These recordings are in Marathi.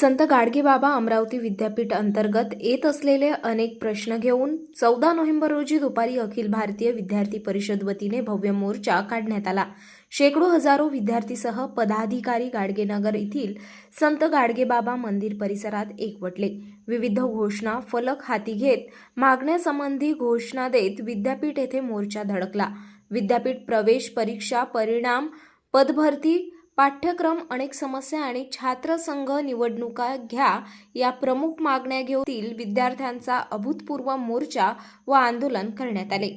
संत गाडगेबाबा अमरावती विद्यापीठ अंतर्गत येत असलेले अनेक प्रश्न घेऊन चौदा नोव्हेंबर रोजी दुपारी अखिल भारतीय विद्यार्थी परिषद वतीने भव्य मोर्चा काढण्यात आला. शेकडो हजारो विद्यार्थीसह पदाधिकारी गाडगेनगर येथील संत गाडगेबाबा मंदिर परिसरात एकवटले. विविध घोषणा फलक हाती घेत मागण्यासंबंधी घोषणा देत विद्यापीठ येथे मोर्चा धडकला. विद्यापीठ प्रवेश परीक्षा परिणाम पदभरती पाठ्यक्रम अनेक समस्या आणि छात्रसंघ निवडणुका घ्या या प्रमुख मागण्या घेऊन विद्यार्थ्यांचा अभूतपूर्व मोर्चा व आंदोलन करण्यात आले.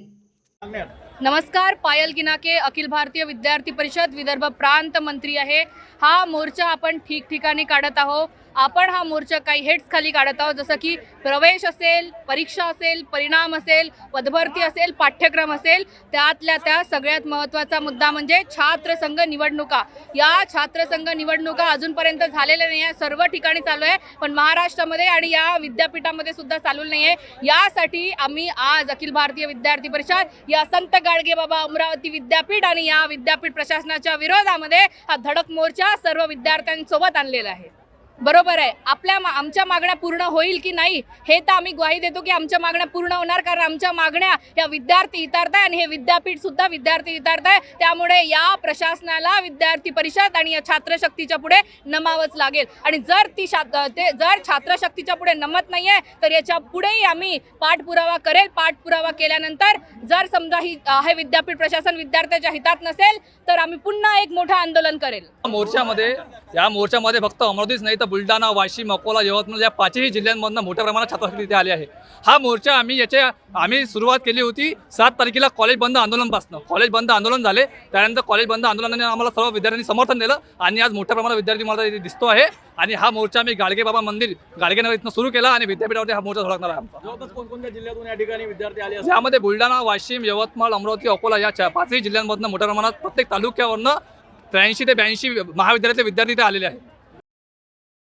नमस्कार पायल गिनाके अखिल भारतीय विद्यार्थी परिषद विदर्भ प्रांत मंत्री आहे. हा मोर्चा आपण ठिकठिकाणी काढत आहोत. आपण हा मोर्चा काही हेड्स खाली काढत आहोत. जसं की प्रवेश असेल परीक्षा असेल परिणाम असेल पदभरती असेल पाठ्यक्रम असेल त्यातल्या त्या सगळ्यात महत्त्वाचा मुद्दा म्हणजे छात्रसंघ निवडणुका. या छात्रसंघ निवडणुका अजूनपर्यंत झालेल्या नाही आहे सर्व ठिकाणी चालू आहे. पण महाराष्ट्रामध्ये आणि या विद्यापीठामध्ये सुद्धा चालू नाही आहे यासाठी आम्ही आज अखिल भारतीय विद्यार्थी परिषद या संत गाडगे बाबा अमरावती विद्यापीठ आणि या विद्यापीठ प्रशासनाच्या विरोधामध्ये हा धडक मोर्चा सर्व विद्यार्थ्यांसोबत आणलेला आहे. बरोबर आहे. आपल्या आमच्या मागण्या पूर्ण होईल की नाही हे तर आम्ही ग्वाही देतो की आमच्या मागण्या पूर्ण होणार कारण आमच्या मागण्या या विद्यार्थी हितार्थ आहे आणि हे विद्यापीठ सुद्धा विद्यार्थी इतारताय आहे. त्यामुळे या प्रशासनाला विद्यार्थी परिषद आणि या छात्रशक्तीच्या पुढे नमावंच लागेल. आणि जर ती ते जर छात्रशक्तीच्या पुढे नमत नाही आहे तर याच्या पुढेही आम्ही पाठपुरावा करेल. पाठपुरावा केल्यानंतर जर समजा ही हे विद्यापीठ प्रशासन विद्यार्थ्याच्या हितात नसेल तर आम्ही पुन्हा एक मोठं आंदोलन करेल. मोर्चामध्ये या मोर्चामध्ये फक्त अमरावतीच नाही तर बुलढाणा वाशिम अकोला यवतमाळ या पाचही जिल्ह्यांमधनं मोठ्या प्रमाणात छात्रशक्ती इथे आली आहे. हा मोर्चा आम्ही याच्या आम्ही सुरुवात केली होती सात तारखेला कॉलेज बंद आंदोलनपासून. कॉलेज बंद आंदोलन झाले त्यानंतर कॉलेज बंद आंदोलनाने आम्हाला सर्व विद्यार्थ्यांनी समर्थन दिलं आणि आज मोठ्या प्रमाणात विद्यार्थी मला इथे दिसतो आहे आणि हा मोर्चा आम्ही गाडगे बाबा मंदिर गाडगेनगर इथनं सुरू केला आणि विद्यापीठावरती हा मोर्चा धडकणार आहे आमचा. जवळपास कोणकोणत्या जिल्ह्यातून या ठिकाणी विद्यार्थी आले यामध्ये बुलढाणा वाशिम यवतमाळ अमरावती अकोला या पाचही जिल्ह्यांमधनं मोठ्या प्रमाणात प्रत्येक तालुक्यावरनं त्र्याऐंशी ते ब्याऐंशी महाविद्यालयातले विद्यार्थी इथे आलेले आहेत.